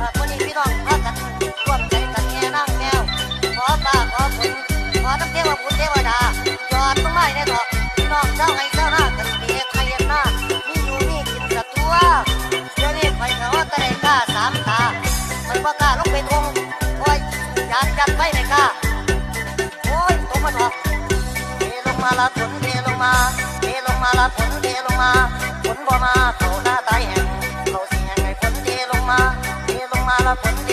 อ่าคนนี้พี่น้องพากันร่วมใจกันแห่นั่งแมวขอฟ้าขอฝนขอน้ำเทวบุตรเทวดาจอดต้นไม้ในดอกพี่น้องเจ้าให้เจ้าหน้ากันเดียใครยันหน้ามีอยู่มีกินสัตว์ตัวเดี๋ยวนี้ไปเขาว่าตะไดกล้าสามตามันว่ากล้าลงไปทงโอ้ยยากจัดไว้ในกล้าโอ้ยตกมันออกเทลงมาละฝนเทลงมาเทลงมาละฝนเทลงมาฝนบ่มาเขาหน้าตา ลง